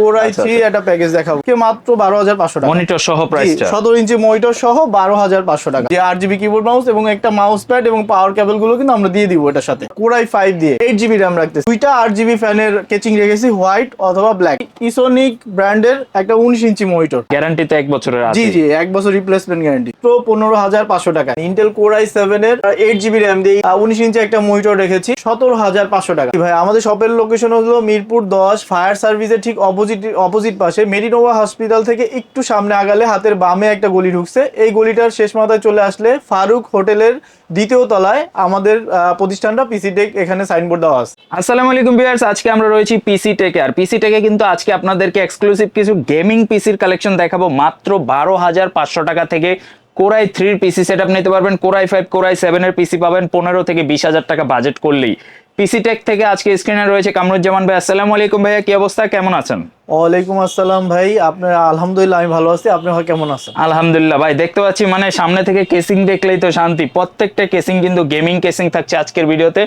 Core I আচ্ছা, three একটা package দেখাবো। কে মাত্র বারো হাজার পাঁচশো টাকা। মনিটর সহ প্রাইসটা সতেরো ইঞ্চি মনিটর সহ বারো হাজার পাঁচশো টাকা। যে আট জিবি কিবোর্ড মাউস এবং একটা মাউস প্যাড এবং পাওয়ার কেবলগুলো কিন্তু আমরা দিয়ে দিব এটার সাথে। কোরাই ফাইভ দিয়ে। এইট জিবি র্যাম রাখতেছি। দুইটা আট জিবি ফ্যানের কেচিং রেখেছি হোয়াইট অথবা ব্ল্যাক ইসোনিক ব্র্যান্ডের একটা উনিশ ইঞ্চি মনিটর গ্যারান্টি তো এক বছরের জি জি এক বছর রিপ্লেসমেন্ট গ্যারান্টি তো পনেরো হাজার পাঁচশো টাকা। ইন্টেল কোর আই সেভেন এর এইট জিবি র্যাম দিয়ে উনিশ ইঞ্চি একটা মনিটর রেখেছি সতেরো হাজার পাঁচশো টাকা। ভাই আমাদের শপের লোকেশন হলো মিরপুর দশ ফায়ার সার্ভিসের ঠিক অপোজিট অপোজিট অপোজিট পাশে মেডিনোভা হসপিটাল থেকে একটু সামনে আগালে হাতের বামে একটা গলি ঢুকছে। এই গলিটার শেষ মাথায় চলে আসলে ফারুক হোটেলের দ্বিতীয় তলায় আমাদের প্রতিষ্ঠানটা পিসি টেক এখানে সাইনবোর্ড দেওয়া আছে। আসসালামু আলাইকুম ভিউয়ার্স, আজকে আমরা রয়েছি পিসি টেকে আর পিসি টেকে কিন্তু আজকে আপনাদেরকে এক্সক্লুসিভ কিছু গেমিং পিসির কালেকশন দেখাবো। মাত্র বারো হাজার পাঁচশো টাকা থেকে কোরাই থ্রির পিসি সেট নিতে পারবেন। কোরাই ফাইভ কোরাই সেভেনের পিসি পাবেন। পনেরো থেকে বিশ হাজার টাকা বাজেট করলেই। পিসি টেক থেকে আজকে স্ক্রিনে রয়েছে কামরুজ্জামান ভাই আসসালামু আলাইকুম ভাইয়া কি অবস্থা? কেমন আছেন? ওয়ালাইকুম আসসালাম ভাই আপনার আলহামদুলিল্লাহ আমি ভালো আছি আপনি কেমন আছেন? আলহামদুলিল্লাহ ভাই দেখতে পাচ্ছি মানে সামনে থেকে কেসিং দেখলেই তো শান্তি। প্রত্যেকটা কেসিং কিন্তু গেমিং কেসিং থাকছে আজকের ভিডিওতে।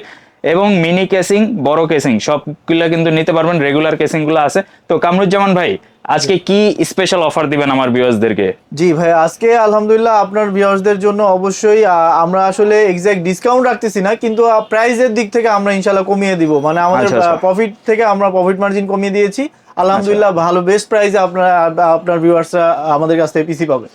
এবং মিনি কেসিং বড় কেসিং সবগুলো কিন্তু নিতে পারবেন রেগুলার কেসিংগুলো আছে। তো কামরুজ্জামান ভাই আজকে কি স্পেশাল অফার দিবেন আমার ভিউয়ার্সদেরকে জি ভাই আজকে আলহামদুলিল্লাহ আপনার ভিউয়ার্সদের জন্য অবশ্যই আমরা আসলে এক্সাক্ট ডিসকাউন্ট রাখতেছি না কিন্তু প্রাইসের দিক থেকে আমরা ইনশাআল্লাহ কমিয়ে দিব। মানে আমাদের আচ্ছা, আচ্ছা। প্রফিট থেকে আমরা প্রফিট মার্জিন কমিয়ে দিয়েছি। আলহামদুলিল্লাহ ভালো বেস্ট প্রাইসে আপনারা আপনার ভিউয়ার্সরা আমাদের কাছ থেকে পিসি পাবে।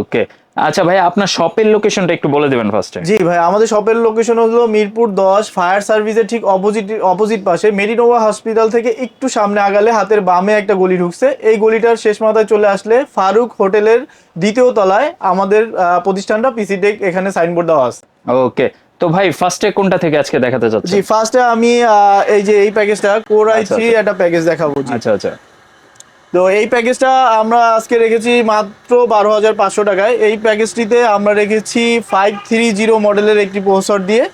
ওকে আচ্ছা ভাই আপনার শপের লোকেশনটা একটু বলে দিবেন ফার্স্টে জি ভাই আমাদের শপের লোকেশন হলো মিরপুর দশ ফায়ার সার্ভিসের ঠিক অপোজিট অপোজিট পাশে। মেরিনোভা হসপিটাল থেকে একটু সামনে আগালে হাতের বামে একটা গলি ঢুকছে। এই গলিটার শেষ মাথায় চলে আসলে ফারুক হোটেলের দ্বিতীয় তলায় আমাদের প্রতিষ্ঠানটা পিসি টেক এখানে সাইনবোর্ড দেওয়া আছে। ওকে তো ভাই ফার্স্টে কোনটা থেকে আজকে দেখাতে চাচ্ছি জি ফার্স্টে আমি এই যে এই প্যাকেজটা কোর আই থ্রি একটা প্যাকেজ দেখাবো। জি। আচ্ছা আচ্ছা। তো এই প্যাকেজটা আমরা আজকে রেখেছি মাত্র বারো হাজার পাঁচশো টাকায়। এই প্যাকেজটিতে আমরা রেখেছি ফাইভ থ্রি জিরো মডেলের একটি প্রসেসর দিয়ে।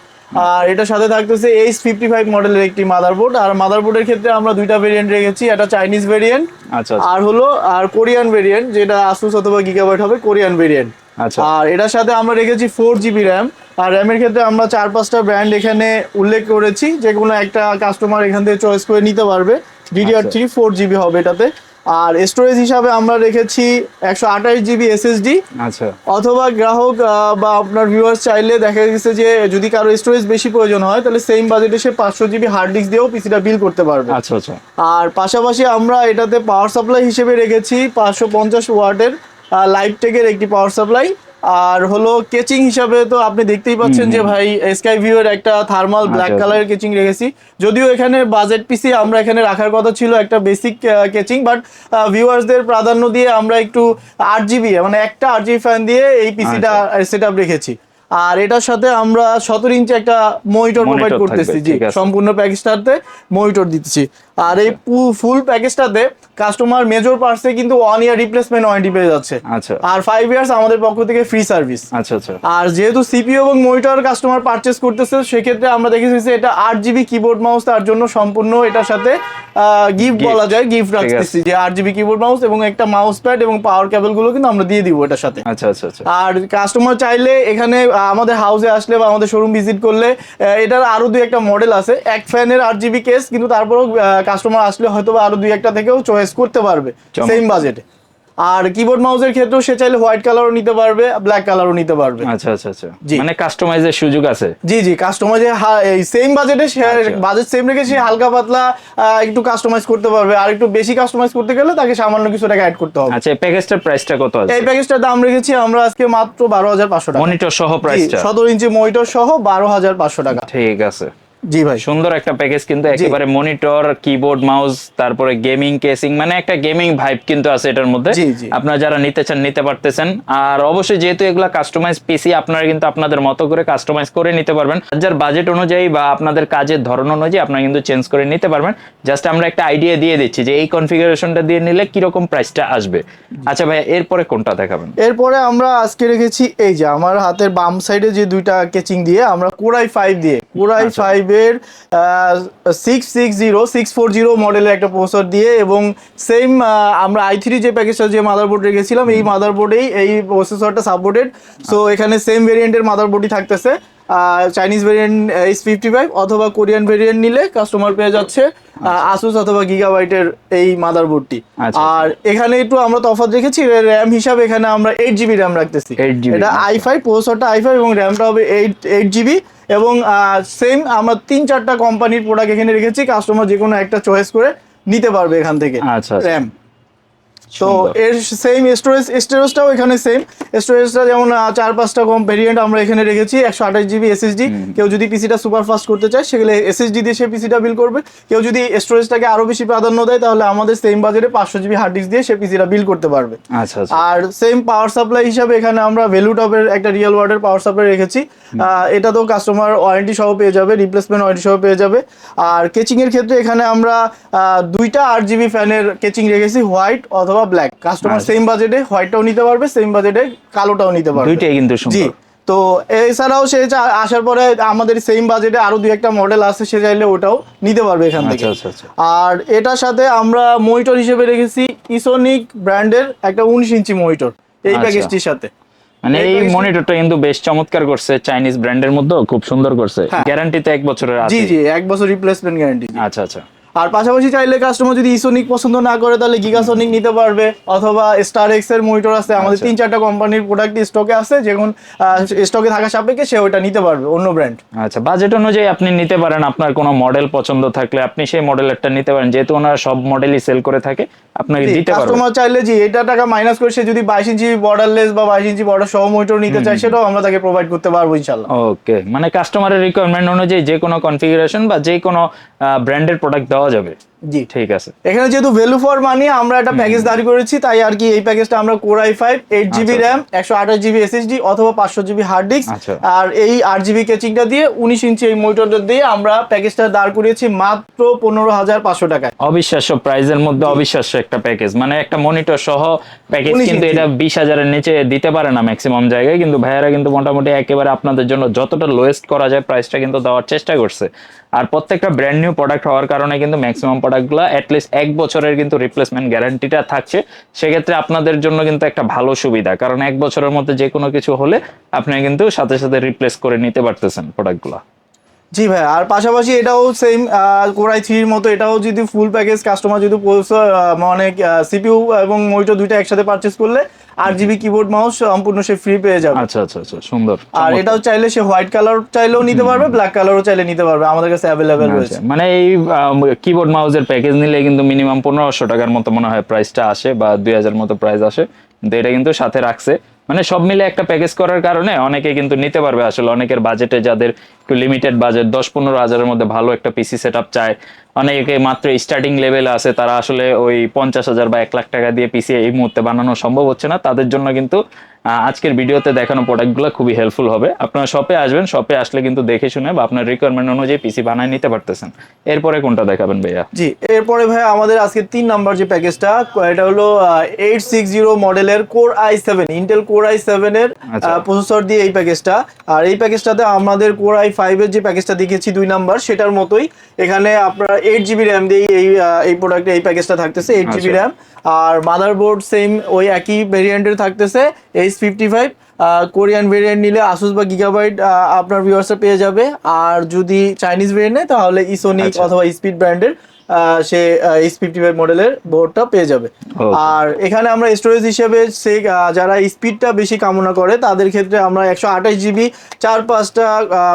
আর এটার সাথে থাকতেছে এইচ ফিফটি ফাইভ মডেলের একটি মাদারবোর্ড আর মাদারবোর্ডের ক্ষেত্রে আমরা দুইটা ভেরিয়েন্ট রেখেছি একটা চাইনিজ ভেরিয়েন্ট আচ্ছা আর হলো আর কোরিয়ান ভেরিয়েন্ট যেটা আসুস অথবা গিগাবাইট হবে কোরিয়ান ভেরিয়েন্ট আচ্ছা। আর এটার সাথে আমরা রেখেছি ফোর জিবি র্যাম আর র্যামের ক্ষেত্রে আমরা চার পাঁচটা ব্র্যান্ড এখানে উল্লেখ করেছি যে কোনো একটা কাস্টমার এখান থেকে চয়েস করে নিতে পারবে। ডিডিআর আচ্ছা। থ্রি ফোর জিবি হবে এটাতে। আর স্টোরেজ হিসাবে আমরা রেখেছি একশো আঠাশ জিবি এসএসডি আচ্ছা। অথবা গ্রাহক বা আপনার ভিউয়ার্স চাইলে দেখা গেছে যে যদি কারও স্টোরেজ বেশি প্রয়োজন হয় তাহলে সেম বাজেটে সে পাঁচশো জিবি হার্ড ডিস্ক দিয়েও পিসিটা বিল করতে পারবে। আচ্ছা আচ্ছা। আর পাশাপাশি আমরা এটাতে পাওয়ার সাপ্লাই হিসেবে রেখেছি পাঁচশো পঞ্চাশ ওয়াটের লাইফ টেকের একটি পাওয়ার সাপ্লাই আর হলো কেচিং হিসাবে তো আপনি দেখতেই পাচ্ছেন যে ভাই স্কাই ভিউ এর একটা থার্মাল ব্ল্যাক কালার কালারের কেচিং রেখেছি। যদিও এখানে বাজেট পিসি আমরা এখানে রাখার কথা ছিল একটা বেসিক কেচিং বাট ভিউয়ার্সদের প্রাধান্য দিয়ে আমরা একটু আট জিবি মানে একটা আট জিবি ফ্যান দিয়ে এই পিসিটা সেট আপ রেখেছি। আর এটার সাথে আমরা সতেরো ইঞ্চি একটা মনিটর প্রোভাইড করতেছি জি সম্পূর্ণ প্যাকেজটাতে মনিটর দিচ্ছি আর এই ফুল প্যাকেজটাতে কাস্টমার মেজর পার্টসে কিন্তু ওয়ান ইয়ার রিপ্লেসমেন্ট ওয়ারেন্টি পেয়ে যাচ্ছে। আচ্ছা। আর ফাইভ ইয়ার্স আমাদের পক্ষ থেকে ফ্রি সার্ভিস আচ্ছা আচ্ছা। আর যেহেতু সিপিও এবং মনিটর কাস্টমার পারচেস করতেছে সেক্ষেত্রে আমরা দেখেছি যে এটা আট জিবি কিবোর্ড মাউস তার জন্য সম্পূর্ণ এটার সাথে গিফট বলা যায় গিফট। রাখতেছি যে আট জিবি কিবোর্ড মাউস এবং একটা মাউস প্যাড এবং পাওয়ার কেবলগুলো কিন্তু আমরা দিয়ে দিব এটার সাথে। আচ্ছা আচ্ছা আচ্ছা। আর কাস্টমার চাইলে এখানে আমাদের হাউসে আসলে বা আমাদের শোরুম ভিজিট করলে এটার আরও দুই একটা মডেল আছে। এক ফ্যানের আর জিবি কেস কিন্তু তারপরেও কাস্টমার আসলে হয়তো বা আরও দুই একটা থেকেও চয়েস করতে পারবে। সেম বাজেটে আর কিবোর্ড মাউসের ক্ষেত্রেও সে চাইলে হোয়াইট কালারও নিতে পারবে ব্ল্যাক কালারও নিতে পারবে। আচ্ছা আচ্ছা আচ্ছা। জি। মানে কাস্টমাইজের সুযোগ আছে? জি জি কাস্টমাইজে এই সেম বাজেটে। বাজেট সেম রেখে সে হালকা পাতলা একটু কাস্টমাইজ করতে পারবে। আর একটু বেশি কাস্টমাইজ করতে গেলে তাকে সামান্য কিছু টাকা অ্যাড করতে হবে। আচ্ছা এই প্যাকেজটার প্রাইসটা কত আছে? এই প্যাকেজটার দাম রেখেছি আমরা আজকে মাত্র বারো হাজার পাঁচশো টাকা। মনিটর সহ প্রাইসটা সতেরো ইঞ্চি মনিটর সহ বারো হাজার পাঁচশো টাকা। ঠিক আছে। জি ভাই। সুন্দর একটা প্যাকেজ কিন্তু একেবারে মনিটর কিবোর্ড মাউস তারপরে গেমিং কেসিং মানে একটা গেমিং ভাইব কিন্তু আছে এটার মধ্যে। আপনারা যারা নিতে চান নিতে পারতেছেন। আর অবশ্যই যেহেতু এগুলা কাস্টমাইজ পিসি আপনারা কিন্তু আপনাদের মতো করে কাস্টমাইজ করে নিতে পারবেন। যার বাজেট অনুযায়ী বা আপনাদের কাজের ধরন অনুযায়ী আপনারা কিন্তু চেঞ্জ করে নিতে পারবেন। জাস্ট আমরা একটা আইডিয়া দিয়ে দিচ্ছি যে এই কনফিগারেশনটা দিয়ে নিলে কীরকম প্রাইসটা আসবে। আচ্ছা ভাই এরপরে কোনটা দেখাবেন? এরপরে আমরা আজকে রেখেছি এই যে আমার হাতের বাম সাইডে যে দুইটা কেচিং দিয়ে আমরা কোরাই ফাইভ দিয়ে কোরাই আচ্ছা। ফাইভ এর six six zero six four zero মডেলের একটা প্রসেসর দিয়ে এবং সেম আমরা আই থ্রি যে প্যাকেজটা যে মাদারবোর্ড রেখেছিলাম এই মাদার বোর্ডেই এই প্রসেসরটা সাপোর্টেড সো এখানে সেম ভেরিয়েন্টের মাদার মাদারবোর্ডই থাকতেছে। Chinese variant H fifty five অথবা কোরিয়ান ভেরিয়েন্ট নিলে কাস্টমার পেয়ে যাচ্ছে আসুস অথবা গিগাবাইটের এই মাদারবোর্ডটি আচ্ছা। আর এখানে একটু আমরা তফাৎ রেখেছি র্যাম হিসাবে এখানে আমরা এইট জিবি র্যাম রাখতেছি। 8 GB এটা আই ফাইভ প্রসেসরটা আই ফাইভ এবং র্যামটা হবে এইট এইট জিবি এবং সেম আমরা তিন চারটা কোম্পানির প্রোডাক্ট এখানে রেখেছি কাস্টমার যে কোনো একটা চয়েস করে নিতে পারবে এখান থেকে আচ্ছা, আচ্ছা। র্যাম তো এর সেম স্টোরেজ স্টোরেজটাও এখানে সেম স্টোরেজটা যেমন চার পাঁচটা কম ভেরিয়েন্ট আমরা এখানে রেখেছি একশো আঠাশ জিবি এসএসডি কেউ যদি পিসিটা সুপার ফাস্ট করতে চায় সেগুলো এসএসডি দিয়ে সে পিসিটা বিল করবে। কেউ যদি স্টোরেজটাকে আরও বেশি প্রাধান্য দেয় তাহলে আমাদের সেম বাজেটে পাঁচশো জিবি হার্ড ডিস্ক দিয়ে সে পিসিটা বিল করতে পারবে। আচ্ছা আচ্ছা। আর সেম পাওয়ার সাপ্লাই হিসাবে এখানে আমরা ভ্যালু টপের একটা রিয়েল ওয়ার্ডের পাওয়ার সাপ্লাই রেখেছি। এটা তো কাস্টমার ওয়ারেন্টি সহ পেয়ে যাবে রিপ্লেসমেন্ট ওয়ারেন্টি সহ পেয়ে যাবে। আর কেচিং এর ক্ষেত্রে এখানে আমরা দুইটা আট জিবি ফ্যানের কেচিং রেখেছি হোয়াইট অথবা ব্ল্যাক কাস্টমার। সেম বাজেটে হোয়াইটটাও নিতে পারবে সেম বাজেটে কালোটাও নিতে পারবে। দুইটাই কিন্তু জি। সুন্দর। তো এছাড়াও সে আসার পরে আমাদের সেম বাজেটে আরও দুই একটা মডেল আছে সে চাইলে ওটাও নিতে পারবে এখান থেকে। আচ্ছা আচ্ছা আচ্ছা। আর এটার সাথে আমরা মনিটর হিসেবে রেখেছি ইসোনিক ব্র্যান্ডের একটা উনিশ ইঞ্চি মনিটর এই। প্যাকেজটির সাথে। মানে এই মনিটরটা কিন্তু বেশ চমৎকার করছে চাইনিজ ব্র্যান্ডের মধ্যেও খুব সুন্দর করছে। গ্যারান্টিতে এক বছরের আছে। জি জি এক বছর রিপ্লেসমেন্ট গ্যারান্টি আচ্ছা আচ্ছা। আর পাশাপাশি চাইলে কাস্টমার যদি ইসোনিক পছন্দ না করে তাহলে গিগাসোনিক নিতে পারবে। অথবা স্টার এক্সের মনিটর আছে আমাদের আচ্ছা। তিন চারটা কোম্পানির প্রোডাক্ট স্টকে আছে যখন স্টকে থাকা সাপেক্ষে সে ওটা নিতে পারবে অন্য ব্র্যান্ড আচ্ছা বাজেট অনুযায়ী আপনি নিতে পারেন আপনার কোনো মডেল পছন্দ থাকলে আপনি সেই মডেলেরটা নিতে পারেন যেহেতু ওনারা সব মডেলই সেল করে থাকে আপনাকে দিতে পারবেন কাস্টমার চাইলে জি এটা টাকা মাইনাস করে সে যদি বাইশ ইঞ্চি বর্ডারলেস বা বাইশ ইঞ্চি বর্ডার সহ মনিটর নিতে চায় সেটাও আমরা তাকে প্রোভাইড করতে পারব ইনশাল্লাহ ওকে মানে কাস্টমারের রিকোয়ারমেন্ট অনুযায়ী যে কোনো কনফিগারেশন বা যে কোনো ব্র্যান্ডের প্রোডাক্ট দেওয়া যাবে। জি। ঠিক আছে। এখানে যেহেতু ভ্যালু ফর মানি আমরা একটা প্যাকেজ দাঁড়ি করেছি তাই আর কি এই প্যাকেজটা আমরা core I five eight GB RAM একশো আঠাশ জিবি এসএসডি অথবা পাঁচশো জিবি হার্ড ডিস্ক। আর এই আট জিবি কেচিংটা দিয়ে উনিশ ইঞ্চি এই মনিটরটা দিয়ে আমরা প্যাকেজটা দাঁড় করিয়েছি মাত্র পনেরো হাজার পাঁচশো টাকায়। অবিশ্বাস্য প্রাইজের মধ্যে অবিশ্বাস্য একটা প্যাকেজ মানে একটা মনিটর সহ প্যাকেজ কিন্তু এটা বিশ হাজারের নিচে দিতে পারে না ম্যাক্সিমাম জায়গায়। কিন্তু ভাইয়ারা কিন্তু মোটামুটি একেবারে আপনাদের জন্য যতটা লোয়েস্ট করা যায় প্রাইসটা কিন্তু দেওয়ার চেষ্টা করছে। আর প্রত্যেকটা ব্র্যান্ড নিউ প্রোডাক্ট হওয়ার কারণে কিন্তু ম্যাক্সিমাম প্রোডাক্টগুলো অ্যাটলিস্ট এক বছরের কিন্তু রিপ্লেসমেন্ট গ্যারান্টিটা থাকছে। সেক্ষেত্রে আপনাদের জন্য কিন্তু একটা ভালো সুবিধা, কারণ এক বছরের মধ্যে যে কোনো কিছু হলে আপনি কিন্তু সাথে সাথে রিপ্লেস করে নিতে পারতেছেন প্রোডাক্টগুলো জি ভাই, আর পাশাপাশি এটাও সেম কোরাই থ্রির মতো এটাও যদি ফুল প্যাকেজ কাস্টমার যদি মানে সিপিউ এবং মনিটর দুইটা একসাথে পারচেস করলে আট জিবি কিবোর্ড মাউস সম্পূর্ণ সে ফ্রি পেয়ে যাবে। আচ্ছা আচ্ছা আচ্ছা সুন্দর আর এটাও চাইলে সে হোয়াইট কালার চাইলেও নিতে পারবে ব্ল্যাক কালারও চাইলে নিতে পারবে আমাদের কাছে অ্যাভেলেবেল রয়েছে। আচ্ছা, মানে এই কিবোর্ড মাউসের প্যাকেজ নিলে কিন্তু মিনিমাম পনেরোশো টাকার মতো মনে হয় প্রাইসটা আসে বা দুই হাজার মতো প্রাইস আসে। কিন্তু এটা কিন্তু সাথে রাখছে। মানে সব মিলে একটা প্যাকেজ করার কারণে অনেকে কিন্তু নিতে পারবে। আসলে অনেকের বাজেটে যাদের একটু লিমিটেড বাজেট দশ পনেরো হাজারের মধ্যে ভালো একটা পিসি সেট আপ চায়। অনেকে মাত্র স্টার্টিং লেভেলে আছে তারা আসলে ওই পঞ্চাশ হাজার বা এক লাখ টাকা দিয়ে পিসি এই মুহূর্তে বানানো সম্ভব হচ্ছে না। তাদের জন্য কিন্তু আজকের ভিডিওতে দেখানো প্রোডাক্টগুলো খুবই হেল্পফুল হবে। আপনারা শপে আসবেন শপে আসলে কিন্তু দেখে শুনে বা আপনার রিকোয়ারমেন্ট অনুযায়ী পিসি বানায় নিতে পারতেছেন। এরপরে কোনটা দেখাবেন ভাইয়া? জি এরপরে ভাই আমাদের আজকে তিন নাম্বার যে প্যাকেজটা এটা হলো এইট সিক্স জিরো মডেলের core I seven Intel core I সেভেনের। প্রসেসর দিয়ে এই প্যাকেজটা আর এই প্যাকেজটাতে আমাদের কোর আই ফাইভের যে প্যাকেজটা দেখিয়েছি দুই নাম্বার সেটার মতোই এখানে আপনার এইট জিবি র্যাম দিয়ে এই এই প্রোডাক্টে এই প্যাকেজটা থাকতেছে এইট জিবি। র্যাম আর মাদারবোর্ড সেম ওই একই ভেরিয়েন্টের থাকতেছে H fifty five Korean variant নিলে আসুস বা গিগাবাইট আপনার ভিউয়ার্সে পেয়ে যাবে আর যদি চাইনিজ ভেরিয়েন্ট নেয় তাহলে ইসোনিক আচ্ছা। অথবা স্পিড ব্র্যান্ডের সে এইচ ফিফটি ফাইভ মডেলের বোর্ডটা পেয়ে যাবে। আর এখানে আমরা স্টোরেজ হিসেবে সে যারা স্পিডটা বেশি কামনা করে তাদের ক্ষেত্রে আমরা একশো আঠাশ জিবি চার পাঁচটা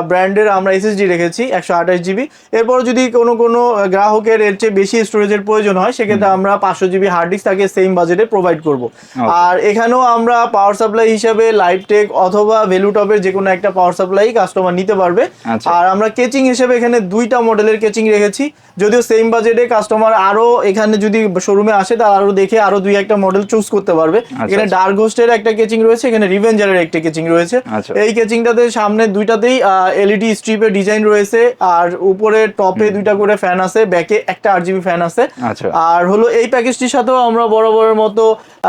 ব্র্যান্ডের আমরা এসএসডি রেখেছি একশো আঠাশ জিবি এরপর যদি কোনো কোনো গ্রাহকের এর চেয়ে বেশি স্টোরেজের প্রয়োজন হয় সেক্ষেত্রে আমরা পাঁচশো জিবি হার্ড ডিস্ক তাকে সেম বাজেটে প্রোভাইড করব। আর এখানেও আমরা পাওয়ার সাপ্লাই হিসাবে লাইভটেক অথবা ভ্যালুটপের যে কোনো একটা পাওয়ার সাপ্লাই কাস্টমার নিতে পারবে। আচ্ছা। আর আমরা কেচিং হিসেবে এখানে দুইটা মডেলের কেচিং রেখেছি যদিও সেম বাজেটে কাস্টমার আরও এখানে যদি শোরুমে আসে তার আরও দেখে আরও দুই একটা মডেল চুজ করতে পারবে এখানে আচ্ছা। ডার্ক হোস্টের একটা কেচিং রয়েছে এখানে রিভেঞ্জারের একটা কেচিং রয়েছে আচ্ছা। এই কেচিংটাতে সামনে দুইটাতেই এলইডি স্ট্রিপের ডিজাইন রয়েছে আর উপরে টপে দুইটা করে ফ্যান আছে ব্যাকে একটা আট জিবি ফ্যান আছে আচ্ছা আর হলো এই প্যাকেজটির সাথেও আমরা বরাবরের মতো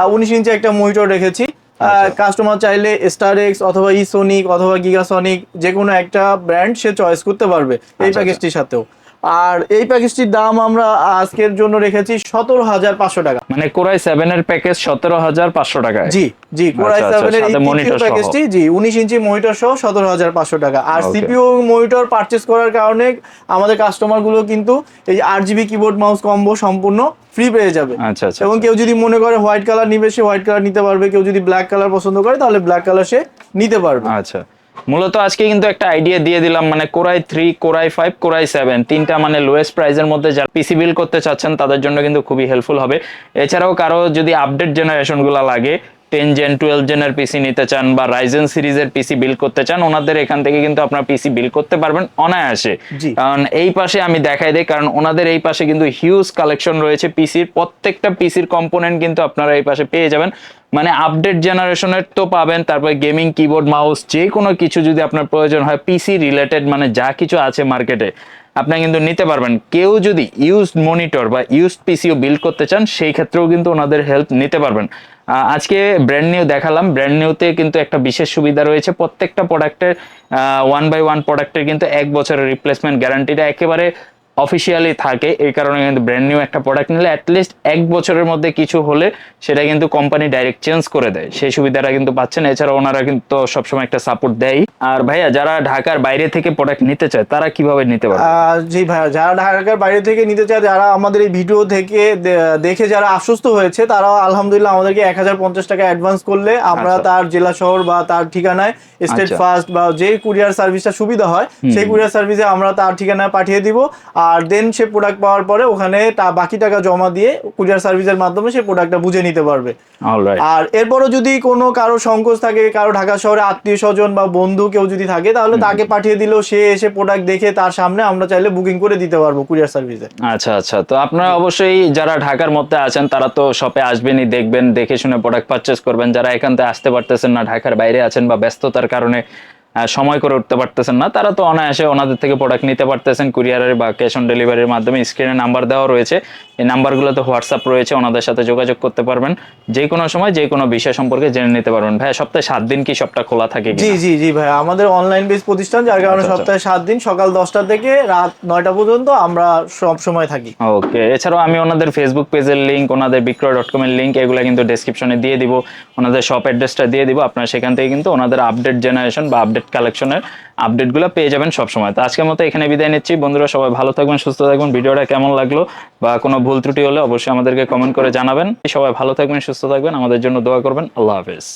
উনিশ ইঞ্চি একটা মনিটর রেখেছি আচ্ছা। কাস্টমার চাইলে স্টার এক্স অথবা ইসোনিক অথবা গিগাসনিক যে কোনো একটা ব্র্যান্ড সে চয়েস করতে পারবে এই আচ্ছা। প্যাকেজটির সাথেও আর এই প্যাকেজটির দাম আমরা আজকের জন্য রেখেছি সতেরো হাজার পাঁচশো টাকা। মানে কোরাই সেভেন এর প্যাকেজ সতেরো হাজার পাঁচশো টাকা জি জি কোরাই আচ্ছা, সেভেন এর। প্যাকেজটি জি উনিশ ইঞ্চি মনিটর সহ সতেরো হাজার পাঁচশো টাকা। আর. সিপিইউ মনিটর পারচেস করার কারণে আমাদের কাস্টমারগুলো কিন্তু এই আট জিবি কিবোর্ড মাউস কম্বো সম্পূর্ণ ফ্রি পেয়ে যাবে। আচ্ছা আচ্ছা এবং কেউ যদি মনে করে হোয়াইট কালার নিবে সে হোয়াইট কালার নিতে পারবে। কেউ যদি ব্ল্যাক কালার পছন্দ করে তাহলে ব্ল্যাক কালার সে নিতে পারবে। আচ্ছা। মূলত আজকে কিন্তু একটা আইডিয়া দিয়ে দিলাম মানে core I three core I five core I seven তিনটা মানে লোয়েস্ট প্রাইসের মধ্যে যারা পিসি বিল করতে চাচ্ছেন তাদের জন্য কিন্তু খুবই হেল্পফুল হবে। এছাড়াও কারও যদি আপডেট জেনারেশনগুলো লাগে টেন জেন টুয়েলভ জেনের পিসি নিতে চান বা রাইজেন সিরিজের পিসি বিল করতে চান ওনাদের এখান থেকে কিন্তু আপনার পিসি বিল করতে পারবেন অনায়াসে। কারণ এই পাশে আমি দেখাই দিই কারণ ওনাদের এই পাশে কিন্তু হিউজ কালেকশন রয়েছে পিসির প্রত্যেকটা পিসির কম্পোনেন্ট কিন্তু আপনারা এই পাশে পেয়ে যাবেন। মানে আপডেট জেনারেশনের তো পাবেন, তারপর গেমিং কিবোর্ড মাউস যে কোনো কিছু যদি আপনার প্রয়োজন হয় পিসি রিলেটেড মানে যা কিছু আছে মার্কেটে আপনি কিন্তু নিতে পারবেন। কেউ যদি ইউজড মনিটর বা ইউজড পিসিও বিল্ড করতে চান, সেই ক্ষেত্রেও কিন্তু ওনাদের হেল্প নিতে পারবেন। আজকে ব্র্যান্ড নিউ দেখালাম। ব্র্যান্ড নিউতে কিন্তু একটা বিশেষ সুবিধা রয়েছে। প্রত্যেকটা প্রোডাক্টের ওয়ান বাই ওয়ান প্রোডাক্টের কিন্তু এক বছরের রিপ্লেসমেন্ট গ্যারান্টিটা একেবারে অফিসিয়ালি থাকে এই কারণে কিন্তু ব্র্যান্ড নিউ একটা প্রোডাক্ট নিলে অ্যাটলিস্ট এক বছরের মধ্যে কিছু হলে সেটা কিন্তু কোম্পানি ডাইরেক্ট চেঞ্জ করে দেয়। সেই সুবিধাটা কিন্তু পাচ্ছেন। এছাড়া ওনারা কিন্তু সবসময় একটা সাপোর্ট দেয় আর ভাইয়া যারা ঢাকার বাইরে থেকে প্রোডাক্ট নিতে চায় তারা কীভাবে নিতে আহ, জি ভাইয়া যারা ঢাকার বাইরে থেকে নিতে চায় যারা আমাদের এই ভিডিও থেকে দেখে যারা আশ্বস্ত হয়েছে তারা আলহামদুলিল্লাহ আমাদেরকে এক হাজার পঞ্চাশ টাকা অ্যাডভান্স করলে আমরা আচ্ছা। তার জেলা শহর বা তার ঠিকানায় স্টেট ফার্স্ট বা যে কুরিয়ার সার্ভিসটা সুবিধা হয় সেই কুরিয়ার সার্ভিসে আমরা তার ঠিকানায় পাঠিয়ে দিব। আর দেন সে প্রোডাক্ট পাওয়ার পরে ওখানে তা বাকি টাকা জমা দিয়ে কুরিয়ার সার্ভিসের মাধ্যমে সে প্রোডাক্টটা বুঝে নিতে পারবে। আর এরপরও যদি কোনো কারও সংকোচ থাকে কারও ঢাকা শহরে আত্মীয় স্বজন বা বন্ধু কেউ যদি থাকে তাহলে তাকে পাঠিয়ে দিলেও সে এসে প্রোডাক্ট দেখে তার সামনে আমরা চাইলে বুকিং করে দিতে পারব কুরিয়ার সার্ভিসে আচ্ছা আচ্ছা। তো আপনারা অবশ্যই যারা ঢাকার মধ্যে আছেন তারা তো শপে আসবেনই দেখবেন দেখে শুনে প্রোডাক্ট পারচেস করবেন। যারা এখান থেকে আসতে পারতেছেন না ঢাকার বাইরে আছেন বা ব্যস্ততার কারণে সময় করে উঠতে পারতেছেন না। তারা তো অনায়াসে ওনাদের থেকে প্রোডাক্ট নিতে পারতেছেন। কুরিয়ারের বা ক্যাশ অন ডেলিভারির মাধ্যমে স্ক্রিনে নাম্বার দেওয়া রয়েছে। এই নাম্বারগুলোতে হোয়াটসঅ্যাপ রয়েছে ওনাদের সাথে যোগাযোগ করতে পারবেন। যে কোনো সময় যে কোনো বিষয় সম্পর্কে জেনে নিতে পারবেন। ভাই সপ্তাহে সাত দিন কি সবটা খোলা থাকে জি জি জি ভাই আমাদের অনলাইন বেস প্রতিষ্ঠান যার কারণে আচ্ছা, আচ্ছা। সপ্তাহে সাত দিন সকাল দশটা থেকে রাত নয়টা পর্যন্ত আমরা সব সময় থাকি। ওকে এছাড়াও আমি ওনাদের ফেসবুক পেজের লিঙ্ক ওনাদের বিক্রয় ডট কমের লিঙ্ক এগুলো কিন্তু ডেসক্রিপশনে দিয়ে দিব। ওনাদের শপ অ্যাড্রেসটা দিয়ে দিব। আপনারা সেখান থেকে কিন্তু ওনাদের আপডেট জেনারেশন বা আপডেট কালেকশনের আপডেটগুলো পেয়ে যাবেন সবসময়। তো আজকের মতো এখানে বিদায় নিচ্ছি। বন্ধুরা, সবাই ভালো থাকবেন, সুস্থ থাকবেন। ভিডিওটা কেমন লাগল বা কোনো ভুল ত্রুটি হলে অবশ্যই আমাদেরকে কমেন্ট করে জানাবেন। সবাই ভালো থাকবেন, সুস্থ থাকবেন। আমাদের জন্য দোয়া করবেন। আল্লাহ হাফেজ।